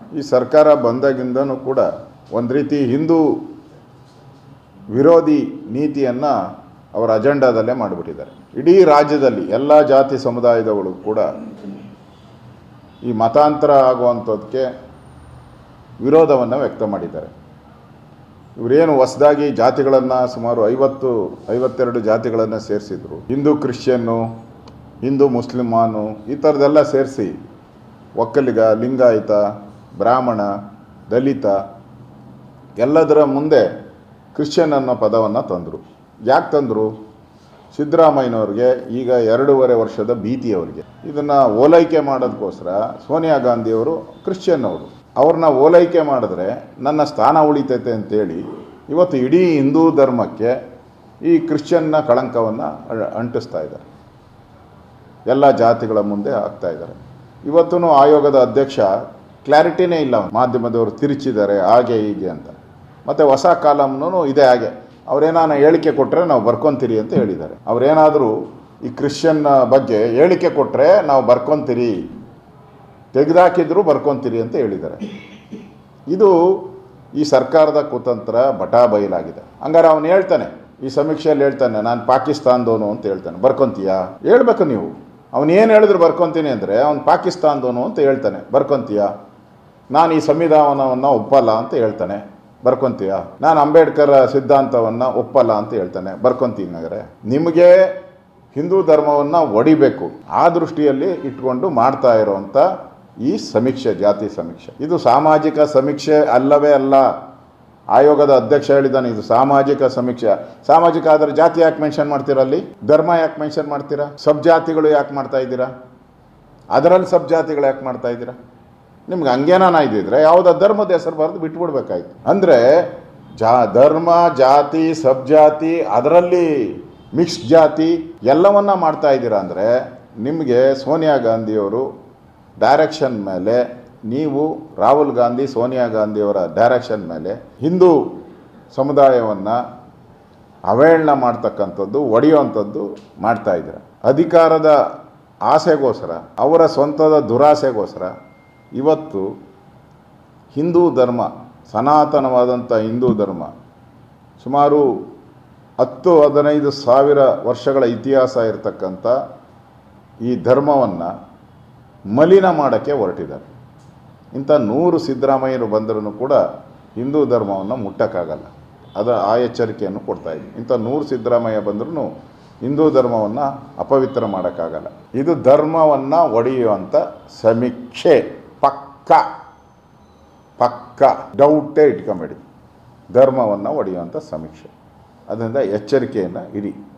ಈ ಸರ್ಕಾರ ಬಂದಾಗಿಂದನೂ ಕೂಡ ಒಂದು ರೀತಿ ಹಿಂದೂ ವಿರೋಧಿ ನೀತಿಯನ್ನು ಅವರ ಅಜೆಂಡಾದಲ್ಲೇ ಮಾಡಿಬಿಟ್ಟಿದ್ದಾರೆ. ಇಡೀ ರಾಜ್ಯದಲ್ಲಿ ಎಲ್ಲ ಜಾತಿ ಸಮುದಾಯದವಳು ಕೂಡ ಈ ಮತಾಂತರ ಆಗುವಂಥದ್ದಕ್ಕೆ ವಿರೋಧವನ್ನು ವ್ಯಕ್ತ ಮಾಡಿದ್ದಾರೆ. ಇವರೇನು ಹೊಸದಾಗಿ ಜಾತಿಗಳನ್ನು ಸುಮಾರು ಐವತ್ತು, ಐವತ್ತೆರಡು ಜಾತಿಗಳನ್ನು ಸೇರಿಸಿದ್ರು. ಹಿಂದೂ ಕ್ರಿಶ್ಚಿಯನ್ನು, ಹಿಂದೂ ಮುಸ್ಲಿಮಾನು ಈ ಥರದ್ದೆಲ್ಲ ಸೇರಿಸಿ ಒಕ್ಕಲಿಗ, ಲಿಂಗಾಯತ ಬ್ರಾಹ್ಮಣ, ದಲಿತ ಎಲ್ಲದರ ಮುಂದೆ ಕ್ರಿಶ್ಚಿಯನ್ ಅನ್ನೋ ಪದವನ್ನು ತಂದರು. ಯಾಕೆ ತಂದರು? ಸಿದ್ದರಾಮಯ್ಯನವ್ರಿಗೆ ಈಗ ಎರಡೂವರೆ ವರ್ಷದ ಭೀತಿ ಅವರಿಗೆ ಇದನ್ನು ಓಲೈಕೆ ಮಾಡೋದಕ್ಕೋಸ್ಕರ ಸೋನಿಯಾ ಗಾಂಧಿಯವರು ಕ್ರಿಶ್ಚಿಯನ್ ಅವರು. ಅವ್ರನ್ನ ಓಲೈಕೆ ಮಾಡಿದ್ರೆ ನನ್ನ ಸ್ಥಾನ ಉಳಿತೈತೆ ಅಂತೇಳಿ ಇವತ್ತು ಇಡೀ ಹಿಂದೂ ಧರ್ಮಕ್ಕೆ ಈ ಕ್ರಿಶ್ಚಿಯನ್ನ ಕಳಂಕವನ್ನು ಅಂಟಿಸ್ತಾ ಇದ್ದಾರೆ. ಎಲ್ಲ ಜಾತಿಗಳ ಮುಂದೆ ಹಾಕ್ತಾ ಇದ್ದಾರೆ. ಇವತ್ತೂ ಆಯೋಗದ ಅಧ್ಯಕ್ಷ ಕ್ಲಾರಿಟಿನೇ ಇಲ್ಲ ಮಾಧ್ಯಮದವರು ತಿರುಚಿದ್ದಾರೆ, ಹಾಗೆ ಹೀಗೆ ಅಂತ. ಮತ್ತು ಹೊಸ ಕಾಲಮ್ನೂ ಇದೆ ಹಾಗೆ. ಅವರೇನಾನ ಹೇಳಿಕೆ ಕೊಟ್ಟರೆ ನಾವು ಬರ್ಕೊತೀರಿ ಅಂತ ಹೇಳಿದ್ದಾರೆ. ಅವರೇನಾದರೂ ಈ ಕ್ರಿಶ್ಚಿಯನ್ ಬಗ್ಗೆ ಹೇಳಿಕೆ ಕೊಟ್ಟರೆ ನಾವು ಬರ್ಕೊತೀರಿ, ತೆಗೆದಾಕಿದ್ರು ಬರ್ಕೊತೀರಿ ಅಂತ ಹೇಳಿದ್ದಾರೆ. ಇದು ಈ ಸರ್ಕಾರದ ಕುತಂತ್ರ ಬಟಾ ಬಯಲಾಗಿದೆ. ಹಂಗಾರೆ ಅವನು ಹೇಳ್ತಾನೆ, ಈ ಸಮೀಕ್ಷೆಯಲ್ಲಿ ಹೇಳ್ತಾನೆ, ನಾನು ಪಾಕಿಸ್ತಾನದವನು ಅಂತ ಹೇಳ್ತಾನೆ, ಬರ್ಕೊಂತೀಯಾ? ಹೇಳ್ಬೇಕು ನೀವು. ಅವನು ಏನು ಹೇಳಿದ್ರು ಬರ್ಕೊತೀನಿ ಅಂದರೆ ಅವನು ಪಾಕಿಸ್ತಾನದವನು ಅಂತ ಹೇಳ್ತಾನೆ, ಬರ್ಕೊಂತೀಯಾ? ನಾನು ಈ ಸಂವಿಧಾನವನ್ನು ಒಪ್ಪಲ್ಲ ಅಂತ ಹೇಳ್ತಾನೆ. ಬರ್ಕೊಂತೀಯ? ನಾನು ಅಂಬೇಡ್ಕರ್ ಸಿದ್ಧಾಂತವನ್ನು ಒಪ್ಪಲ್ಲ ಅಂತ ಹೇಳ್ತಾನೆ. ಬರ್ಕೊಂತೀನಿ ಹಾಗಾದ್ರೆ ನಿಮಗೆ ಹಿಂದೂ ಧರ್ಮವನ್ನು ಒಡಿಬೇಕು. ಆ ದೃಷ್ಟಿಯಲ್ಲಿ ಇಟ್ಕೊಂಡು ಮಾಡ್ತಾ ಇರೋವಂಥ ಈ ಸಮೀಕ್ಷೆ, ಜಾತಿ ಸಮೀಕ್ಷೆ. ಇದು ಸಾಮಾಜಿಕ ಸಮೀಕ್ಷೆ ಅಲ್ಲವೇ ಅಲ್ಲ. ಆಯೋಗದ ಅಧ್ಯಕ್ಷ ಹೇಳಿದ್ದಾನೆ, ಇದು ಸಾಮಾಜಿಕ ಸಮೀಕ್ಷೆ. ಸಾಮಾಜಿಕ ಆದರೆ ಜಾತಿ ಯಾಕೆ ಮೆನ್ಷನ್ ಮಾಡ್ತೀರ ಅಲ್ಲಿ? ಧರ್ಮ ಯಾಕೆ ಮೆನ್ಷನ್ ಮಾಡ್ತೀರಾ? ಸಬ್ ಜಾತಿಗಳು ಯಾಕೆ ಮಾಡ್ತಾ ಇದ್ದೀರಾ? ಅದರಲ್ಲಿ ಸಬ್ ಜಾತಿಗಳು ಯಾಕೆ ಮಾಡ್ತಾ ಇದ್ದೀರಾ? ನಿಮ್ಗೆ ಹಂಗೇನಾನ ಇದ್ದಿದ್ರೆ ಯಾವುದೋ ಧರ್ಮದ ಹೆಸರು ಬರೆದು ಬಿಟ್ಬಿಡ್ಬೇಕಾಯ್ತು. ಅಂದರೆ ಜಾ, ಧರ್ಮ, ಜಾತಿ ಸಬ್ ಜಾತಿ ಅದರಲ್ಲಿ ಮಿಕ್ಸ್ ಜಾತಿ ಎಲ್ಲವನ್ನ ಮಾಡ್ತಾ ಇದ್ದೀರಾ ಅಂದರೆ ನಿಮಗೆ ಸೋನಿಯಾ ಗಾಂಧಿಯವರು ಡೈರೆಕ್ಷನ್ ಮೇಲೆ, ನೀವು ರಾಹುಲ್ ಗಾಂಧಿ, ಸೋನಿಯಾ ಗಾಂಧಿಯವರ ಡೈರೆಕ್ಷನ್ ಮೇಲೆ ಹಿಂದೂ ಸಮುದಾಯವನ್ನು ಅವಹೇಳನ ಮಾಡ್ತಕ್ಕಂಥದ್ದು, ಒಡೆಯುವಂಥದ್ದು ಮಾಡ್ತಾ ಇದ್ದಾರೆ. ಅಧಿಕಾರದ ಆಸೆಗೋಸ್ಕರ, ಅವರ ಸ್ವಂತದ ದುರಾಸೆಗೋಸ್ಕರ ಇವತ್ತು ಹಿಂದೂ ಧರ್ಮ, ಸನಾತನವಾದಂಥ ಹಿಂದೂ ಧರ್ಮ, ಸುಮಾರು ಹತ್ತು ಹದಿನೈದು ಸಾವಿರ ವರ್ಷಗಳ ಇತಿಹಾಸ ಇರತಕ್ಕಂಥ ಈ ಧರ್ಮವನ್ನು ಮಲಿನ ಮಾಡೋಕ್ಕೆ ಹೊರಟಿದ್ದಾರೆ. ಇಂಥ ನೂರು ಸಿದ್ದರಾಮಯ್ಯರು ಬಂದರೂ ಕೂಡ ಹಿಂದೂ ಧರ್ಮವನ್ನು ಮುಟ್ಟಕ್ಕಾಗಲ್ಲ. ಅದು ಆ ಎಚ್ಚರಿಕೆಯನ್ನು ಕೊಡ್ತಾ ಇದ್ದೀನಿ ಇಂಥ ನೂರು ಸಿದ್ದರಾಮಯ್ಯ ಬಂದರೂ ಹಿಂದೂ ಧರ್ಮವನ್ನು ಅಪವಿತ್ರ ಮಾಡೋಕ್ಕಾಗಲ್ಲ. ಇದು ಧರ್ಮವನ್ನು ಒಡೆಯುವಂಥ ಸಮೀಕ್ಷೆ. ಪಕ್ಕ ಪಕ್ಕ ಡೌಟೇ ಇಟ್ಕೊಂಬೇಡಿ. ಧರ್ಮವನ್ನು ಒಡೆಯುವಂಥ ಸಮೀಕ್ಷೆ. ಅದರಿಂದ ಎಚ್ಚರಿಕೆಯನ್ನು ಇಡಿ.